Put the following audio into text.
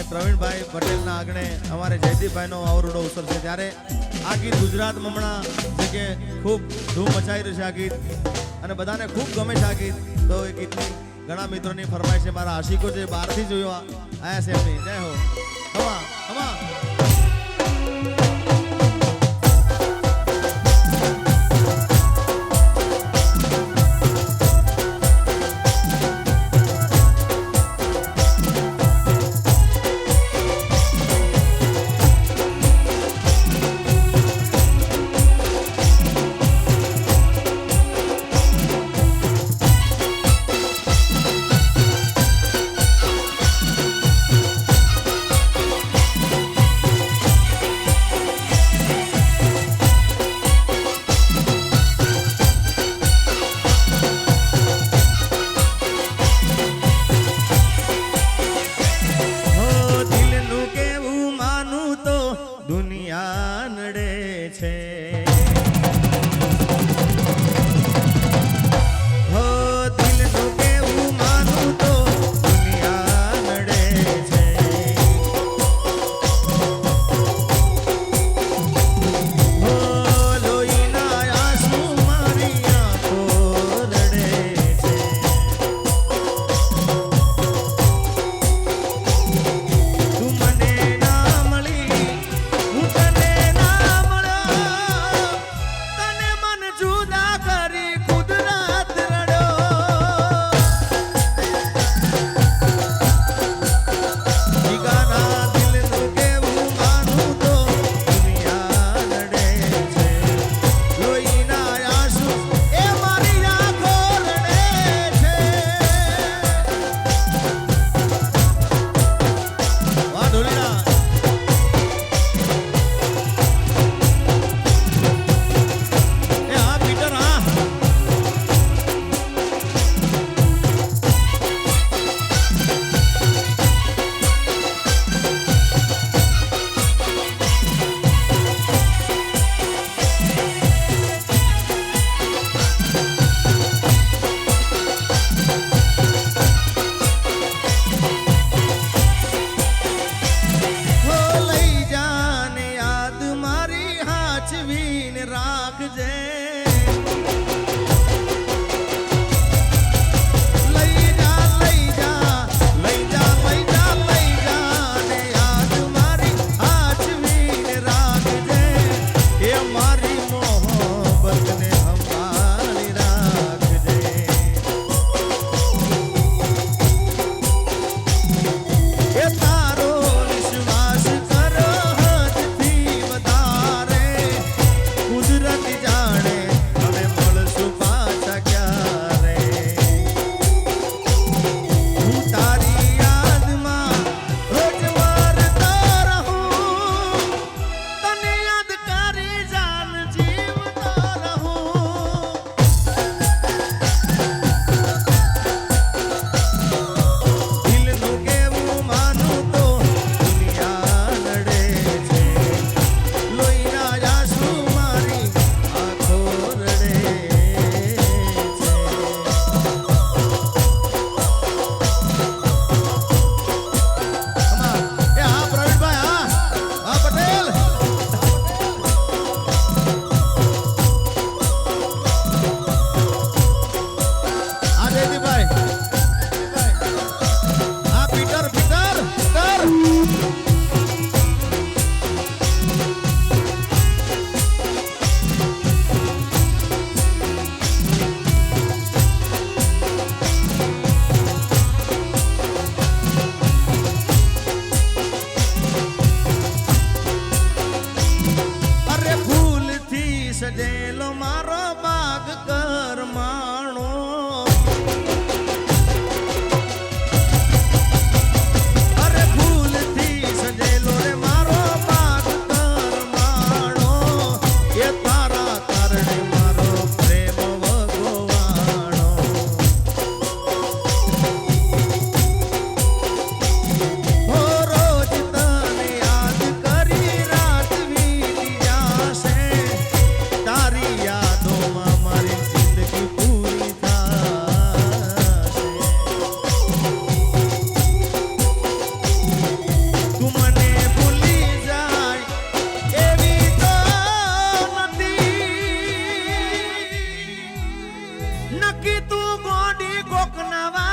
ભાઈ પ્રવીણભાઈ પટેલના આંગણે અમારે જયદીપભાઈનો અવરોડો ઉતરશે ત્યારે આ ગીત ગુજરાતમાં હમણાં જે કે ખૂબ ધૂમ મચાઈ રહ્યું છે આ ગીત. અને બધાને ખૂબ ગમે છે આ ગીત. તો એ ગીતની ઘણા મિત્રોની ફરમાઈશ છે. મારા આશિકો છે બહારથી જોયો આયા છે એમની. જય હો. હમા હમા ચાનડે છે. નક્કી તું ગોડી કોક નવા